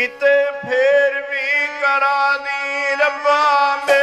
ਕਿਤੇ ਫੇਰ ਵੀ ਕਰਾ ਦੀ ਰੱਬਾ ਮੇਰ